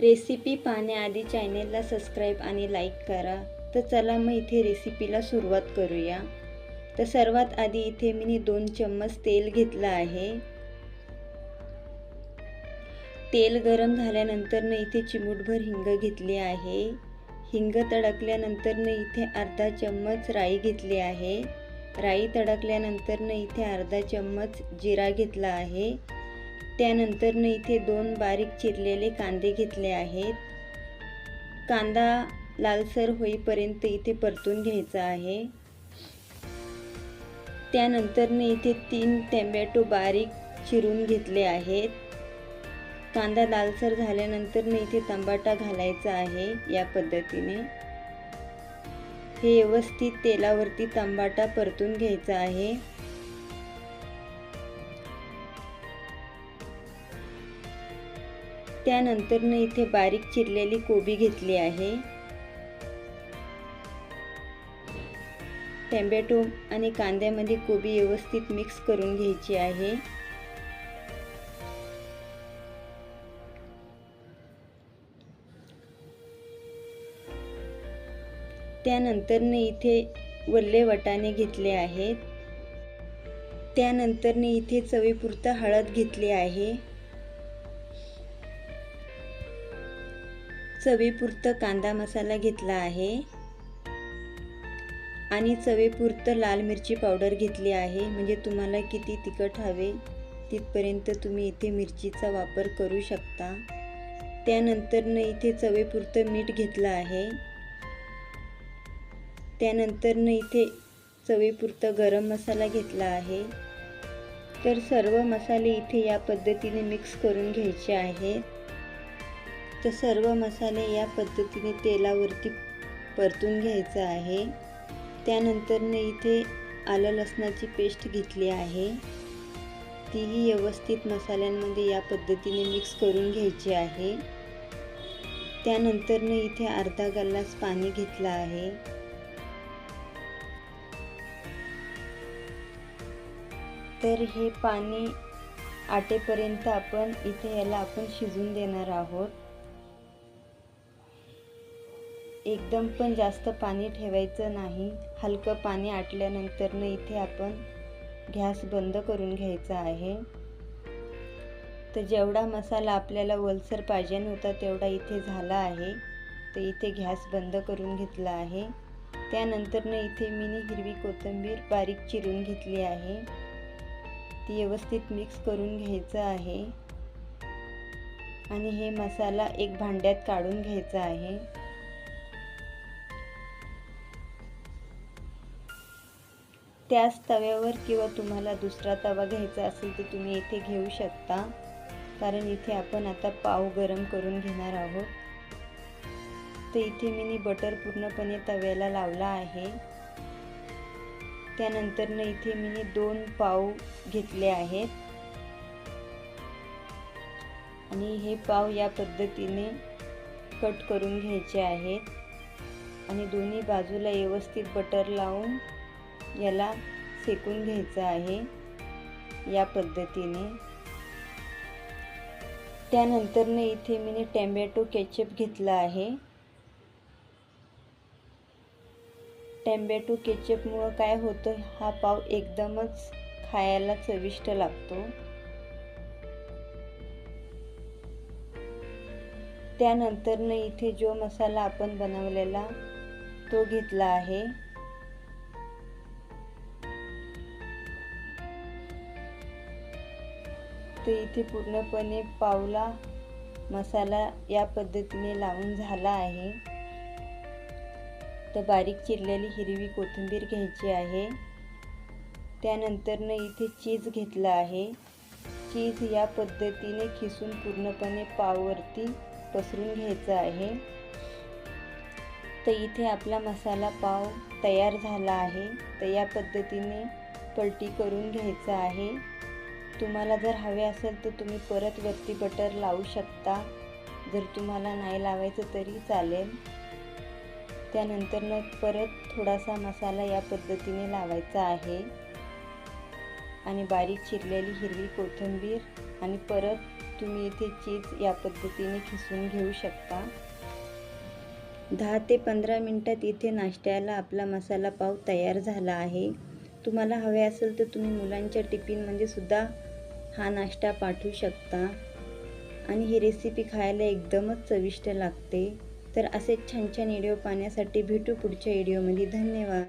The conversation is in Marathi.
रेसिपी पाहण्याआधी चॅनेलला सबस्क्राईब आणि लाईक करा. तर चला मग इथे रेसिपीला सुरुवात करूया. तर सर्वात आधी इथे मी दोन चम्मच तेल घेतलं आहे. तेल गरम झाल्यानंतर न इथे चिमूटभर हिंग घेतली आहे. हिंग तडकल्यानंतर न इथे अर्धा चम्मच राई घेतली आहे. राई तडकल्यानंतर न इथे अर्धा चम्मच जिरा घेतला आहे. त्यानंतर इथे दोन बारीक चिरलेले कांदे घेतले आहेत. कांदा लालसर होईपर्यंत इथे परतून घ्यायचा आहे. त्यानंतर इथे तीन टॅमॅटो बारीक चिरून घेतले आहेत. कांदा लालसर झाल्यानंतर इथे तंबाटा घालायचा आहे या पद्धतीने. हे व्यवस्थित तेलावरती तंबाटा परतून घ्यायचा आहे. त्यानंतरनं इथे बारीक चिरलेली कोबी घेतली आहे. टॅमॅटो आणि कांद्यामध्ये कोबी व्यवस्थित मिक्स करून घ्यायची आहे. त्यानंतरनं इथे वल्ले वटाणे घेतले आहेत. त्यानंतरने इथे चवीपुरता हळद घेतली आहे. चवीपुरतं कांदा मसाला घेतला आहे. आणि चवीपुरतं लाल मिरची पावडर घेतली आहे. म्हणजे तुम्हाला किती तिखट हवे तिथपर्यंत तुम्ही इथे मिरचीचा वापर करू शकता. त्यानंतरनं इथे चवीपुरतं मीठ घेतलं आहे. त्यानंतरनं इथे चवीपुरतं गरम मसाला घेतला आहे. तर सर्व मसाले इथे या पद्धतीने मिक्स करून घ्यायचे आहेत. तर सर्व मसाले या पद्धतीने तेलावरती परतून घ्यायचं आहे. त्यानंतरनं इथे आलं लसणाची पेस्ट घेतली आहे. तीही व्यवस्थित मसाल्यांमध्ये या पद्धतीने मिक्स करून घ्यायची आहे. त्यानंतरनं इथे अर्धा गल्लास पाणी घेतलं आहे. तर हे पाणी आटेपर्यंत आपण इथे याला आपण शिजून देणार आहोत. एकदम पण जास्त पाणी ठेवायचं नाही. हलकं पाणी आटल्यानंतरनं इथे आपण गॅस बंद करून घ्यायचा आहे. तर जेवढा मसाला आपल्याला वलसर पाहिजे होता तेवढा इथे झाला आहे. तर इथे गॅस बंद करून घेतला आहे. त्यानंतरनं इथे मिनी हिरवी कोथिंबीर बारीक चिरून घेतली आहे. ती व्यवस्थित मिक्स करून घ्यायचं आहे. आणि हे मसाला एक भांड्यात काढून घ्यायचा आहे. त्याच तव्यावर किंवा तुम्हाला दुसरा तवा घ्यायचा असेल तर तुम्ही इथे घेऊ शकता. कारण इथे आपण आता पाव गरम करून घेणार आहोत. तर इथे मी बटर पूर्णपणे तव्याला लावला आहे. त्यानंतरनं इथे मी दोन पाव घेतले आहेत. आणि हे पाव या पद्धतीने कट करून घ्यायचे आहेत. आणि दोन्ही बाजूला व्यवस्थित बटर लावून याला सेकून घ्यायचं आहे या पद्धतीने. त्यानंतरनं इथे मी टॅमॅटो केचप घेतला आहे. टॅम्बॅटो केचपमुळं काय होतं हा पाव एकदमच खायला चविष्ट लागतो. त्यानंतरनं इथे जो मसाला आपण बनवलेला तो घेतला आहे. तर इथे पूर्णपणे पावला मसाला या पद्धतीने लावून झाला आहे. तर बारीक चिरलेली हिरवी कोथिंबीर घ्यायची आहे. त्यानंतरनं इथे चीज घेतलं आहे. चीज या पद्धतीने खिसून पूर्णपणे पाववरती पसरून घ्यायचं आहे. तर इथे आपला मसाला पाव तयार झाला आहे. तर या पद्धतीने पलटी करून घ्यायचं आहे. तुम्हाला जर हवे असेल तर तुम्ही परत वरती बटर लावू शकता. जर तुम्हाला नाही लावायचं तरी चालेल. त्यानंतरनं परत थोडासा मसाला या पद्धतीने लावायचा आहे. आणि बारीक चिरलेली हिरवी कोथिंबीर आणि परत तुम्ही इथे चीज या पद्धतीने खिसून घेऊ शकता. दहा ते पंधरा मिनटात इथे नाश्त्याला आपला मसाला पाव तयार झाला आहे. तुम्हाला हवे असेल तर तुम्ही मुलांच्या टिफिनमध्ये म्हणजे सुद्धा हा नाश्ता पाठवू शकता? आणि ही रेसिपी खायला एकदमच चविष्ट लागते. तर असे छान छान व्हिडिओ पाहण्यासाठी भेटू पुढच्या व्हिडिओमध्ये. धन्यवाद.